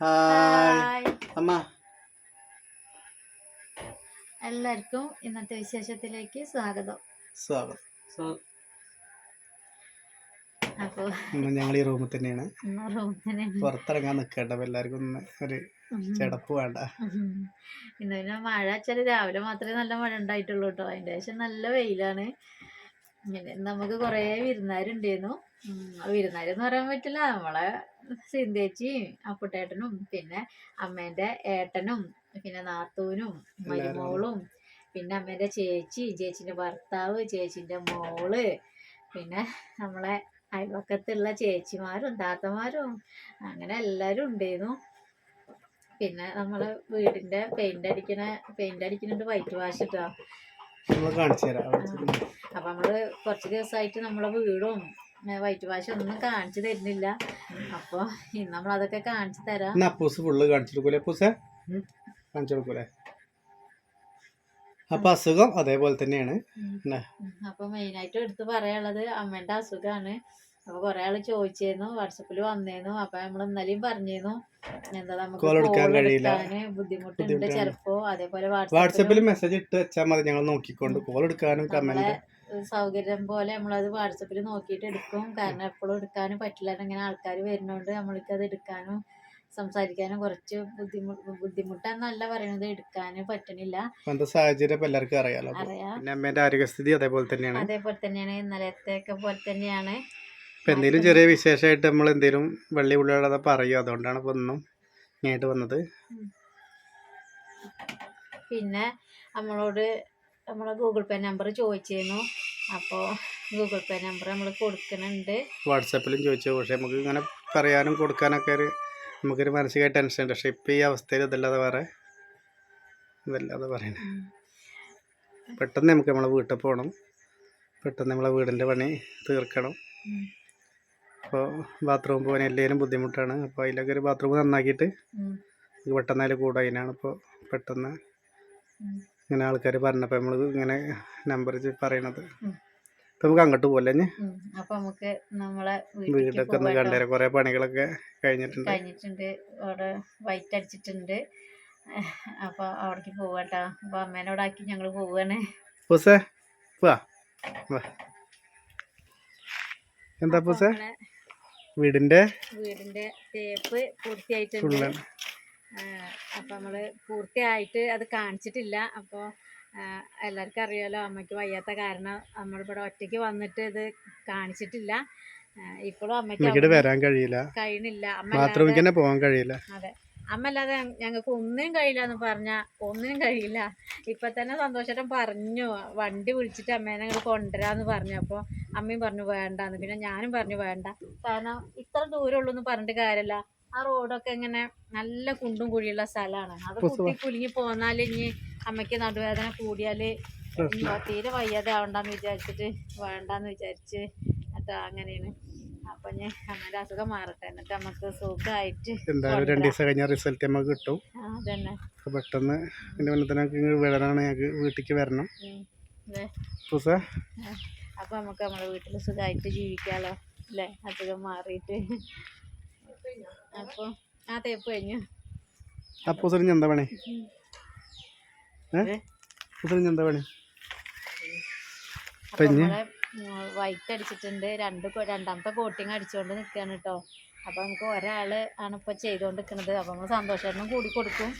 Hi. അമ്മ. എല്ലാവർക്കും ഇന്നത്തെ വിശേഷത്തിലേക്ക് സ്വാഗതം. സ്വാഗതം. അപ്പോൾ ഇന്ന് ഞങ്ങൾ ഈ റൂമിൽ തന്നെയാണ്. പുറത്തിറങ്ങാൻ നിൽക്കണ്ട അപ്പൊ എല്ലാവർക്കും ഒന്ന് ഒരു ചടപ്പ് വേണ്ട. ഇന്ന് പിന്നെ മഴ വെച്ചാൽ രാവിലെ മാത്രമേ നല്ല മഴ ഉണ്ടായിട്ടുള്ളൂ കേട്ടോ. അതിന്റെ ശേഷം നല്ല വെയിലാണ്. നമുക്ക് കുറേ വിരുന്നാരുണ്ടായിരുന്നു. വിരുന്നാരെന്ന് പറയാൻ പറ്റില്ല. നമ്മളെ സിന്തേച്ചിയും അപ്പുട്ടേട്ടനും പിന്നെ അമ്മേന്റെ ഏട്ടനും പിന്നെ നാത്തൂനും മരുമോളും പിന്നെ അമ്മേന്റെ ചേച്ചി ചേച്ചിന്റെ ഭർത്താവ് ചേച്ചിന്റെ മോൾ പിന്നെ നമ്മളെ അയൽവക്കത്തുള്ള ചേച്ചിമാരും താത്തമാരും അങ്ങനെ എല്ലാരും ഉണ്ടായിരുന്നു. പിന്നെ നമ്മളെ വീടിന്റെ പെയിന്റ് അടിക്കണ പെയിന്റ് അടിക്കുന്നുണ്ട് വൈറ്റ് വാഷ് ഇട്ടോ. അപ്പൊ നമ്മൾ കുറച്ച് ദിവസമായിട്ട് നമ്മളെ വീടും വൈറ്റ് വാഷ് ഒന്നും കാണിച്ചു തരുന്നില്ല. അപ്പൊ ഇന്ന് നമ്മൾ അതൊക്കെ കാണിച്ചു തരാം. അപ്പൂസ് ഫുള്ള് കാണിച്ചു കൊടുക്കൂലേ അപ്പൂസെ? കാണിച്ചു കൊടുക്കൂലേ? അപ്പൊ അസുഖം അതേപോലെ തന്നെയാണ്. അപ്പൊ മെയിൻ ആയിട്ട് അപ്പൊ മെയിനായിട്ട് എടുത്ത് പറയാനുള്ളത് അമ്മേന്റെ അസുഖമാണ് അപ്പൊ കൊറേ ആൾ ചോദിച്ചിരുന്നു വാട്സപ്പിൽ വന്നേന്നു അപ്പൊ നമ്മൾ ഇന്നലെയും പറഞ്ഞിരുന്നു എന്താ നമുക്ക് എടുക്കാൻ കഴിയില്ല. ബുദ്ധിമുട്ടുണ്ട് ബുദ്ധിമുട്ടാണ്. ചിലപ്പോ. അതേപോലെ വാട്സപ്പിൽ മെസ്സേജ് ഇട്ട് വെച്ചാൽ മതി. ഞങ്ങൾ നോക്കിക്കൊണ്ട് കോൾ എടുക്കാനും കമന്റ് സൗകര്യം പോലെ നമ്മളത് വാട്സപ്പിൽ നോക്കിയിട്ട് എടുക്കും. കാരണം എപ്പോഴും എടുക്കാനും പറ്റില്ല. ഇങ്ങനെ ആൾക്കാർ വരുന്നോണ്ട് നമ്മൾക്ക് അത് എടുക്കാനും സംസാരിക്കാനും കുറച്ച് ബുദ്ധിമുട്ട് ബുദ്ധിമുട്ടാന്നല്ല പറയണത്. എടുക്കാനും പറ്റണില്ല. സാഹചര്യം എല്ലാവർക്കും അറിയാലോ? പിന്നെ അമ്മേന്റെ ആരോഗ്യസ്ഥിതി അതേപോലെ തന്നെയാണ്. അതേപോലെ തന്നെയാണ്. ഇന്നലത്തെയൊക്കെ പോലെ തന്നെയാണ്. എന്തെങ്കിലും ചെറിയ വിശേഷമായിട്ട് നമ്മൾ എന്തെങ്കിലും വെള്ളി ഉള്ളിടാതെ പറയും? അതുകൊണ്ടാണ് ഇപ്പൊ ഒന്നും ഇങ്ങോട്ട് വന്നത്. പിന്നെ നമ്മളോട് നമ്മളെ ഗൂഗിൾ പേ നമ്പർ ചോദിച്ചിരുന്നു. അപ്പോൾ ഗൂഗിൾ പേ നമ്പർ നമ്മൾ കൊടുക്കുന്നുണ്ട് വാട്സാപ്പിലും ചോദിച്ചു. പക്ഷേ നമുക്ക് ഇങ്ങനെ പറയാനും കൊടുക്കാനൊക്കെ ഒരു നമുക്കൊരു മാനസികമായ ടെൻഷൻ ഉണ്ട്. പക്ഷേ ഇപ്പോൾ ഈ അവസ്ഥയിൽ ഇതല്ലാതെ വേറെ ഇതല്ലാതെ പറയണേ. പെട്ടെന്ന് നമുക്ക് നമ്മളെ വീട്ടിൽ പോകണം. പെട്ടെന്ന് നമ്മളെ വീടിന്റെ പണി തീർക്കണം. അപ്പോൾ ബാത്റൂം പോകാൻ എല്ലാവരും ബുദ്ധിമുട്ടാണ്. അപ്പോൾ അതിലൊക്കെ ഒരു ബാത്റൂം നന്നാക്കിയിട്ട് പെട്ടെന്നാൽ പെട്ടെന്ന് അതിൽ കൂടെ അതിനാണ് ഇപ്പോൾ പെട്ടെന്ന്. ഇങ്ങനെ ആൾക്കാർ പറഞ്ഞപ്പോൾ നമ്മൾ ഇങ്ങനെ നമ്പർ പറയണത്. നമുക്ക് അങ്ങോട്ട് പോലെ. അപ്പൊ നമുക്ക് നമ്മളെ വീടൊക്കെ ഒന്ന് കണ്ടേരാം. കുറേ പണികളൊക്കെ കഴിഞ്ഞിട്ടുണ്ട്. കഴിഞ്ഞിട്ടുണ്ട്. അവിടെ വൈറ്റ് അടിച്ചിട്ടുണ്ട്. അപ്പോൾ അവിടേക്ക് പോവാട്ടോ. അപ്പോൾ അമ്മേനോടാക്കി ഞങ്ങൾ പോവാണ്. പൂസേ വാ വാ. എന്താ അപ്പൊ പൂസേ? വീടിന്റെ വീടിന്റെ തേപ്പ് പൂർത്തിയായിട്ടുണ്ട്. ഫുള്ള് അപ്പം നമ്മൾ പൂർത്തിയായിട്ട് അത് കാണിച്ചിട്ടില്ല. അപ്പോൾ എല്ലാവർക്കും അറിയാലോ അമ്മയ്ക്ക് വയ്യാത്ത കാരണം നമ്മളിവിടെ ഒറ്റയ്ക്ക് വന്നിട്ട് ഇത് കാണിച്ചിട്ടില്ല. ഇപ്പോഴും അമ്മയ്ക്ക് വരാൻ കഴിയില്ല. കഴിയുന്നില്ല. അമ്മ പോകാൻ കഴിയില്ല. അതെ. അമ്മ അല്ലാതെ ഞങ്ങൾക്ക് ഒന്നിനും കഴിയില്ല എന്ന് പറഞ്ഞാൽ ഒന്നിനും കഴിയില്ല. ഇപ്പൊ തന്നെ സന്തോഷേട്ടൻ പറഞ്ഞു വണ്ടി വിളിച്ചിട്ട് അമ്മേനെ ഞങ്ങൾ കൊണ്ടുവരാന്ന് പറഞ്ഞു. അപ്പോൾ അമ്മയും പറഞ്ഞു വേണ്ടാന്ന്. പിന്നെ ഞാനും പറഞ്ഞു വേണ്ട. കാരണം ഇത്ര ദൂരമുള്ളൂ എന്ന് പറഞ്ഞിട്ട് കാര്യമല്ല. ആ റോഡൊക്കെ ഇങ്ങനെ നല്ല കുണ്ടും കുഴിയുള്ള സ്ഥലമാണ്. അത് കുത്തി കുലുങ്ങി പോന്നാൽ ഇനി അമ്മയ്ക്ക് നടുവേദന കൂടിയാൽ തീരെ വയ്യാതെ ആവണ്ടെന്ന് വിചാരിച്ചിട്ട് വേണ്ടാന്ന് വിചാരിച്ച് എന്നിട്ട് അങ്ങനെയാണ്. അപ്പൊ ഞാൻ അമ്മയുടെ അസുഖം മാറട്ടെ. എന്നിട്ട് നമുക്ക് സുഖമായിട്ട് എന്തായാലും രണ്ട് ദിവസം കഴിഞ്ഞാൽ റിസൾട്ട് നമുക്ക് കിട്ടും. അതന്നെ. പെട്ടെന്ന് എന്റെ മുന്നേ തന്നെ ഞങ്ങൾക്ക് വീട്ടിലേക്ക് വരണം. അപ്പൊ നമുക്ക് നമ്മുടെ വീട്ടിൽ സുഖമായിട്ട് ജീവിക്കാലോ. അല്ലേ? അസുഖം മാറിയിട്ട്. ആ തേപ്പ് കഴിഞ്ഞു. എന്താ പണി? എന്താ പണി? നമ്മളെ വൈറ്റ് അടിച്ചിട്ടുണ്ട്. രണ്ട് രണ്ടാമത്തെ കോട്ടിങ് അടിച്ചുകൊണ്ട് നിൽക്കുകയാണ് കേട്ടോ അപ്പൊ നമുക്ക് ഒരാൾ ആണ് ഇപ്പൊ ചെയ്തുകൊണ്ട് നിൽക്കുന്നത് അപ്പൊ നമ്മൾ സന്തോഷേട്ടനും കൂടി കൊടുക്കും.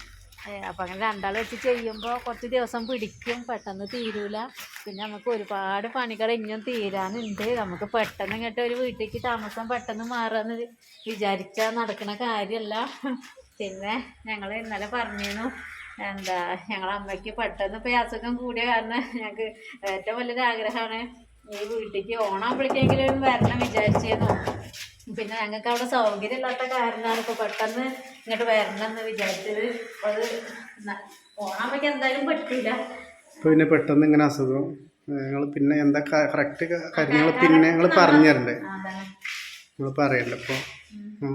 അപ്പൊ അങ്ങനെ രണ്ടാൾ വെച്ച് ചെയ്യുമ്പോൾ കുറച്ച് ദിവസം പിടിക്കും. പെട്ടെന്ന് തീരൂല. പിന്നെ നമുക്ക് ഒരുപാട് പണികൾ ഇനിയും തീരാനുണ്ട്. നമുക്ക് പെട്ടെന്ന് ഇങ്ങോട്ട് ഒരു വീട്ടിലേക്ക് താമസം പെട്ടെന്ന് മാറാന്ന് വിചാരിച്ചാൽ നടക്കുന്ന കാര്യമല്ല പിന്നെ ഞങ്ങൾ ഇന്നലെ പറഞ്ഞിരുന്നു എന്താ ഞങ്ങളെ അമ്മയ്ക്ക് പെട്ടെന്ന് ഇപ്പം അസുഖം കൂടിയ കാരണം ഞങ്ങൾക്ക് ഏറ്റവും വലിയൊരു ആഗ്രഹമാണ് ഈ വീട്ടിലേക്ക് ഓണാകുമ്പോഴേക്കെങ്കിലും വരണം വിചാരിച്ചിരുന്നു. പിന്നെ ഞങ്ങൾക്ക് അവിടെ സൗകര്യം ഇല്ലാത്ത കാരണമാണ് ഇപ്പോൾ പെട്ടെന്ന് ഇങ്ങോട്ട് വരണം എന്ന് വിചാരിച്ചത്. അത് ഓണാകുമ്പോഴേക്ക് എന്തായാലും പറ്റില്ല പിന്നെ പെട്ടെന്ന് ഇങ്ങനെ അസുഖം. ഞങ്ങൾ പിന്നെ എന്താ കറക്റ്റ് കാര്യങ്ങൾ പിന്നെ ഞങ്ങൾ പറഞ്ഞു തരണ്ടേ നമ്മൾ പറയണ്ട ഇപ്പോൾ ഇപ്പം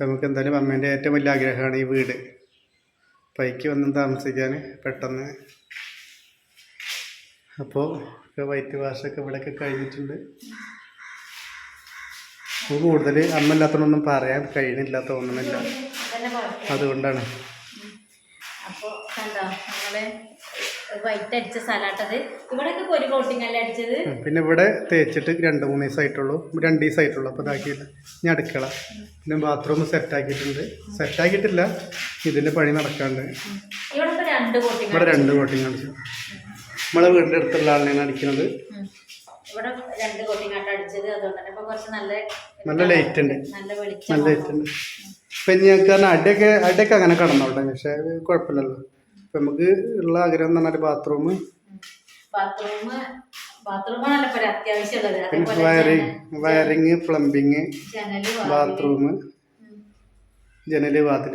നമുക്ക് എന്തായാലും അമ്മേന്റെ ഏറ്റവും വലിയ ആഗ്രഹമാണ് ഈ വീട്. പൈക്ക് വന്ന് താമസിക്കാൻ പെട്ടെന്ന്. അപ്പോൾ വൈറ്റ് വാഷൊക്കെ ഇവിടെയൊക്കെ കഴിഞ്ഞിട്ടുണ്ട്. നമുക്ക് കൂടുതൽ അമ്മ പറയാൻ കഴിയണില്ല തോന്നണില്ല അതുകൊണ്ടാണ്. അപ്പോൾ കണ്ടോ നമ്മൾ വൈറ്റ് അടിച്ച സലാട്ടത് ഇവിടെയൊക്കെ ഒരു കോട്ടിങ് അല്ലേ അടിച്ചത്? പിന്നെ ഇവിടെ തേച്ചിട്ട് രണ്ട് മൂന്ന് ദിവസമായിട്ടുള്ളൂ രണ്ട് ദിവസമായിട്ടുള്ളൂ അപ്പോൾ ഇതാക്കിയില്ല ഇനി അടുക്കള. പിന്നെ ബാത്റൂം സെറ്റ് ആക്കിയിട്ടുണ്ട്. സെറ്റ് സെറ്റാക്കിയിട്ടില്ല ഇതിന്റെ പണി നടക്കാണ്ട്. ഇവിടെ രണ്ട് കോട്ടിങ് ഇവിടെ രണ്ട് കോട്ടിങ് അടിച്ചു നമ്മളെ വീടിന്റെ അടുത്തുള്ള ആളിനെയാണ് അടിക്കുന്നത്. ഇവിടെ രണ്ട് കോട്ടിങ് ആയിട്ട് അടിച്ചത് അതുകൊണ്ട് തന്നെ കുറച്ച് നല്ല നല്ല ലൈറ്റ് ഉണ്ട്. നല്ല വെളിച്ചം നല്ല ലൈറ്റ് ഉണ്ട്. ഇപ്പം ഇനി ഞങ്ങൾക്ക് പറഞ്ഞാൽ അടിയൊക്കെ അടിയൊക്കെ അങ്ങനെ കടന്നോട്ടെ പക്ഷേ കുഴപ്പമില്ലല്ലോ. ഇപ്പം നമുക്ക് ഉള്ള ആഗ്രഹം എന്ന് പറഞ്ഞാൽ bathroom bathroom wiring wiring plumbing bathroom ജനൽ വാതിൽ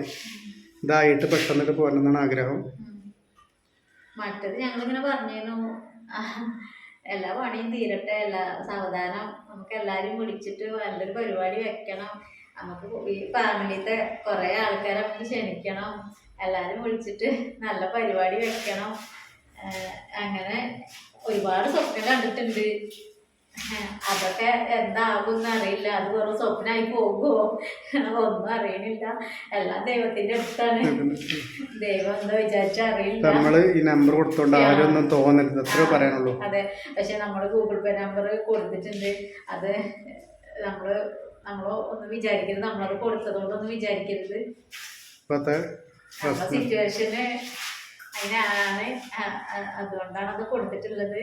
ഇതായിട്ട് പെട്ടെന്നിട്ട് പോകണമെന്നാണ് ആഗ്രഹം. മറ്റത് ഞങ്ങളിങ്ങനെ പറഞ്ഞിരുന്നു. എല്ലാ പണിയും തീരട്ടെ എല്ലാ സാവധാനം. നമുക്ക് എല്ലാരും വിളിച്ചിട്ട് നല്ലൊരു പരിപാടി വെക്കണം. നമുക്ക് ഈ ഫാമിലിത്തെ കുറേ ആൾക്കാരെ നമുക്ക് ക്ഷണിക്കണം. എല്ലാരും വിളിച്ചിട്ട് നല്ല പരിപാടി വെക്കണം. അങ്ങനെ ഒരുപാട് സ്വപ്നം കണ്ടിട്ടുണ്ട്. അതൊക്കെ എന്താകും അറിയില്ല. അത് വെറും സ്വപ്നമായി പോകുമോ ഒന്നും അറിയണില്ല. എല്ലാം ദൈവത്തിന്റെ അടുത്താണ്. ദൈവം എന്താ വിചാരിച്ച അറിയില്ല. നമ്മൾ ഈ നമ്പർ കൊടുത്തോണ്ട് ആരൊന്നും തോന്നരുത്. എത്ര പറയാനുള്ളൂ അതെ. പക്ഷെ നമ്മൾ ഗൂഗിൾ പേ നമ്പർ കൊടുത്തിട്ടുണ്ട്. അത് നമ്മൾ നമ്മൾ ഒന്ന് വിചാരിക്കരുത്. നമ്മളത് കൊടുത്തതുകൊണ്ടൊന്നും വിചാരിക്കരുത്. സിറ്റുവേഷന് അതിനാണ് അതുകൊണ്ടാണ് അത് കൊടുത്തിട്ടുള്ളത്.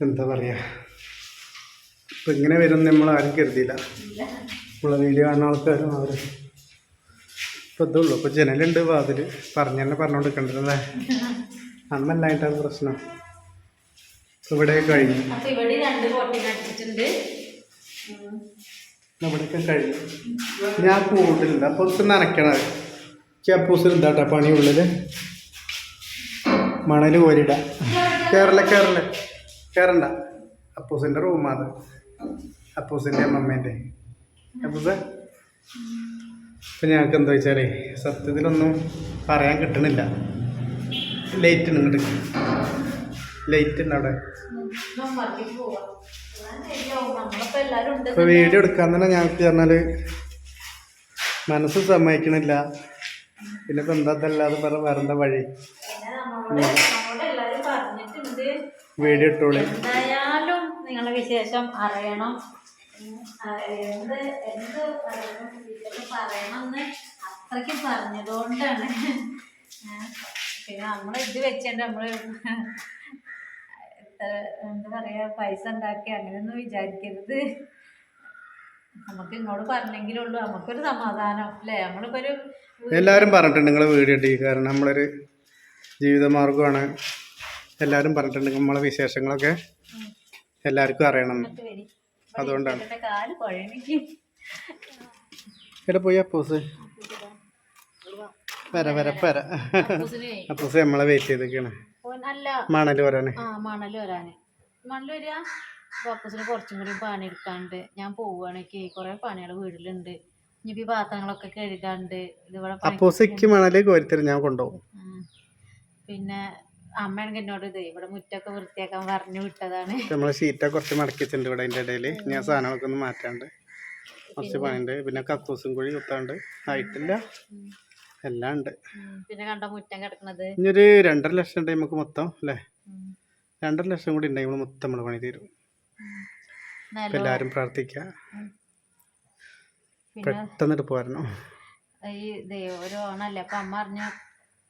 എന്താ പറയുക ഇപ്പം ഇങ്ങനെ വരും നമ്മൾ ആരും കരുതിയില്ല. നമ്മളെ വീഡിയോ കാണുന്ന ആൾക്കാരും അവർ ഇപ്പം ഇതുള്ളൂ ഇപ്പം ജനലുണ്ട് വാതിൽ പറഞ്ഞു തന്നെ പറഞ്ഞുകൊണ്ടിരിക്കണ്ടല്ലേ അന്നല്ലായിട്ടാണ് പ്രശ്നം. ഇവിടെ കഴിഞ്ഞു. ഇവിടെയൊക്കെ കഴിഞ്ഞു. ഞാൻ കൂട്ടില്ല അപ്പോൾ ഇത് നനയ്ക്കണത് ചപ്പൂസിൽ എന്താട്ടാ പണിയുള്ളിൽ മണൽ കോരിടാം. കേരള കയറില്ല കയറണ്ട അപ്പൂസിന്റെ റൂമാണ് അപ്പൂസിന്റെ അമ്മമ്മേന്റെ അപ്പൂസ്? ഇപ്പം ഞങ്ങൾക്ക് എന്താ വെച്ചാൽ സത്യത്തിലൊന്നും പറയാൻ കിട്ടണില്ല. ലൈറ്റ് ഉണ്ട് ഇങ്ങോട്ട്. ലൈറ്റ് ഉണ്ട് അവിടെ. ഇപ്പോൾ വീഡിയോ എടുക്കാൻ തന്നെ ഞങ്ങൾക്ക് പറഞ്ഞാൽ മനസ്സ് സമ്മതിക്കണില്ല. പിന്നെ ഇപ്പം എന്താ ഇതല്ലാതെ പറ വേറെന്താ വഴി? വീഡിയോ ഇട്ടോളി എന്തായാലും നിങ്ങളെ വിശേഷം അറിയണം. എന്ത് എന്ത് പറയണം അത്രയ്ക്ക് പറഞ്ഞതുകൊണ്ടാണ്. പിന്നെ നമ്മൾ ഇത് വെച്ചേണ്ട നമ്മൾ എന്താ പറയാ പൈസ ഉണ്ടാക്കി അങ്ങനെയൊന്നും വിചാരിക്കരുത്. നമുക്ക് ഇങ്ങോട്ട് പറഞ്ഞെങ്കിലുള്ളൂ. നമുക്കൊരു സമാധാനം അല്ലേ? നമ്മളിപ്പോ ഒരു എല്ലാവരും പറഞ്ഞിട്ടുണ്ട് നിങ്ങൾ വീഡിയോ കാരണം നമ്മളൊരു ജീവിതമാർഗമാണ്. എല്ലാവരും പറഞ്ഞിട്ടുണ്ട് നമ്മളെ വിശേഷങ്ങളൊക്കെ എല്ലാവർക്കും അറിയണം. അതുകൊണ്ടാണ്. ഇവിടെ പോയി അപ്പൂസ്? വര വര പര അപ്പൂസ് നമ്മളെ വെയിറ്റ് ചെയ്തൊക്കെയാണ് മണൽ വരാന്. മണൽ വരാന്. മണൽ വരിക. അപ്പൊ അപ്പൂസിന് കുറച്ചും കൂടി പണി എടുക്കാണ്ട് ഞാൻ പോവുകയാണെങ്കിൽ കുറെ പണികൾ വീട്ടിലുണ്ട്. ഇനിയിപ്പോ പാത്രങ്ങളൊക്കെ കഴുകാണ്ട് ഇതുപോലെ അപ്പൂസിക്ക് മണൽ കോരിത്തരും ഞാൻ കൊണ്ടുപോകും. ഉം. പിന്നെ അമ്മയാണെങ്കിൽ എന്നോട് ഇത് ഇവിടെ മുറ്റൊക്കെ വൃത്തിയാക്കാൻ പറഞ്ഞു വിട്ടതാണ്. നമ്മളെ ഷീറ്റൊക്കെ കുറച്ച് മടക്കി വെച്ചിട്ടുണ്ട് ഇവിടെ അതിന്റെ ഇടയിൽ. ഞാൻ സാധനങ്ങളൊക്കെ ഒന്ന് മാറ്റാണ്ട് കുറച്ച് പണിയുണ്ട്. പിന്നെ കക്കൂസും കുഴി കുത്താണ്ട് ആയിട്ടില്ല. എല്ലാം ഉണ്ട്. പിന്നെ കണ്ട മുറ്റം കിടക്കണത്? ഇനിയൊരു രണ്ടര ലക്ഷം ഉണ്ട് നമുക്ക് മൊത്തം അല്ലേ. രണ്ടര ലക്ഷം കൂടി ഉണ്ടെങ്കിൽ നമ്മൾ മൊത്തം നമ്മൾ പണി തീരും. എല്ലാരും പ്രാർത്ഥിക്ക. പെട്ടെന്നിട്ട് പോരണം ഈ ഓണല്ലേ? അപ്പൊ അമ്മ പറഞ്ഞു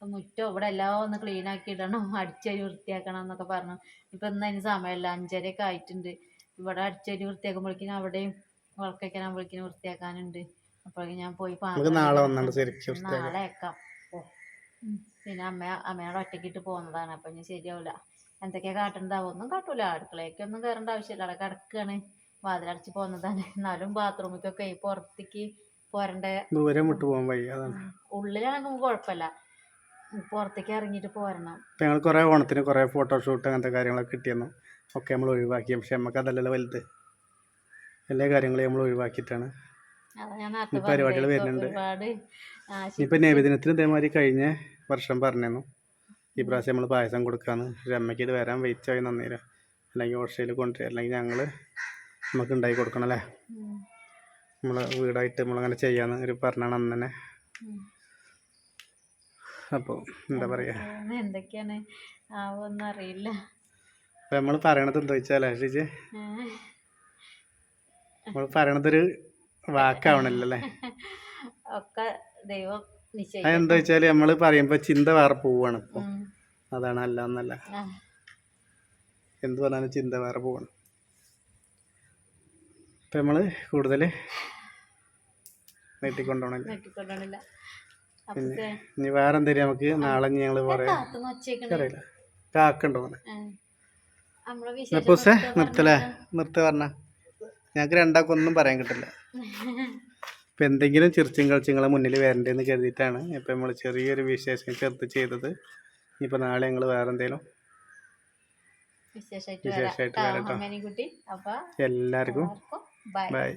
മുറ്റം ഇവിടെ എല്ലാം ഒന്ന് ക്ലീൻ ആക്കി ഇടണം അടിച്ചരി വൃത്തിയാക്കണം എന്നൊക്കെ പറഞ്ഞു. ഇപ്പം ഇന്ന് അതിന് സമയമില്ല അഞ്ചരയൊക്കെ ആയിട്ടുണ്ട്. ഇവിടെ അടിച്ചരി വൃത്തിയാക്കുമ്പോഴേക്കും അവിടെയും വിളക്കയ്ക്കാനാകുമ്പോഴേക്കും വൃത്തിയാക്കാനുണ്ട്. അപ്പോഴേക്കും ഞാൻ പോയി നാളെ ആക്കാം. പിന്നെ അമ്മ അമ്മയോട് ഒറ്റയ്ക്കിട്ട് പോകുന്നതാണ്. അപ്പം ഇനി ശരിയാവില്ല എന്തൊക്കെയാ കാട്ടണ്ടാവും ഒന്നും കാട്ടൂല. അടുക്കളയ്ക്കൊന്നും കയറേണ്ട ആവശ്യമില്ല. അവിടെ കിടക്കുകയാണ് വാതിലടച്ച് പോകുന്നതാണ് എന്നാലും ബാത്റൂമിക്കൊക്കെ പുറത്തേക്ക് പോരണ്ട? ദൂരം വിട്ടു പോകാൻ വഴി അതാണ്. ഉള്ളിലാണെങ്കിൽ കുഴപ്പമില്ല. പുറത്തേക്ക് ഇറങ്ങിയിട്ട് പോരണം. ഇപ്പം ഞങ്ങൾ കുറേ ഓണത്തിന് കുറേ ഫോട്ടോഷൂട്ട് അങ്ങനത്തെ കാര്യങ്ങളൊക്കെ കിട്ടിയെന്നു. ഒക്കെ നമ്മൾ ഒഴിവാക്കി. പക്ഷെ നമുക്ക് അതല്ലല്ലോ വലുത്. എല്ലാ കാര്യങ്ങളും നമ്മൾ ഒഴിവാക്കിയിട്ടാണ്. പരിപാടികൾ. വരുന്നുണ്ട്. ഇപ്പൊ നബിദിനത്തിന് ഇതേമാതിരി കഴിഞ്ഞ വർഷം പറഞ്ഞിരുന്നു. ഈ പ്രാവശ്യം നമ്മൾ പായസം കൊടുക്കാന്ന്. പക്ഷെ അമ്മയ്ക്ക് ഇത് വരാൻ വെയിറ്റ് ആയി നന്നേരം അല്ലെങ്കിൽ ഓസ്ട്രേലിയ കൊണ്ടുവരിക. അല്ലെങ്കിൽ ഞങ്ങൾ നമുക്ക് ഉണ്ടാക്കി കൊടുക്കണം അല്ലേ? നമ്മൾ വീടായിട്ട് നമ്മളങ്ങനെ ചെയ്യാന്ന് ഒരു പറഞ്ഞാണ് അന്ന് തന്നെ. അപ്പോൾ എന്താ പറയുക എന്തൊക്കെയാണ്? ആവൊന്നും അറിയില്ല. അപ്പം നമ്മൾ പറയണത് എന്താ വെച്ചാൽ നമ്മൾ ഏഹ്. നമ്മൾ പറയണതൊരു വാക്കാവണല്ലോ ഒക്കെ ദൈവം അതെന്താ വെച്ചാൽ നമ്മൾ പറയുമ്പോൾ ചിന്ത വേറെ പോവാണ് ഇപ്പോൾ അതാണ് അല്ല എന്നല്ല. എന്ത് പറഞ്ഞാലും ചിന്ത വേറെ പോവാണ്. ഇപ്പൊ നമ്മൾ കൂടുതൽ നീട്ടിക്കൊണ്ടുപോകണില്ല നെറ്റിക്കൊണ്ടോണില്ല അപ്പൊ ഇനി വേറെ നമുക്ക് നാളെ ഞങ്ങൾ പറയാം. അറിയില്ല കാക്കുണ്ടോ നിർത്തലേ? നിർത്ത പറഞ്ഞ. ഞങ്ങൾക്ക് രണ്ടാൾക്കും ഒന്നും പറയാൻ കിട്ടില്ല. ഇപ്പം എന്തെങ്കിലും ചിർച്ചും കളിച്ചുങ്ങളെ മുന്നിൽ വരണ്ടേന്ന് കരുതിയിട്ടാണ് ഇപ്പം നമ്മൾ ചെറിയൊരു വിശേഷം ചെറുത്ത് ചെയ്തത്. ഇനിയിപ്പൊ നാളെ ഞങ്ങൾ വേറെ എന്തേലും വിശേഷമായിട്ട് വരാം കേട്ടോ. എല്ലാവർക്കും ബൈ.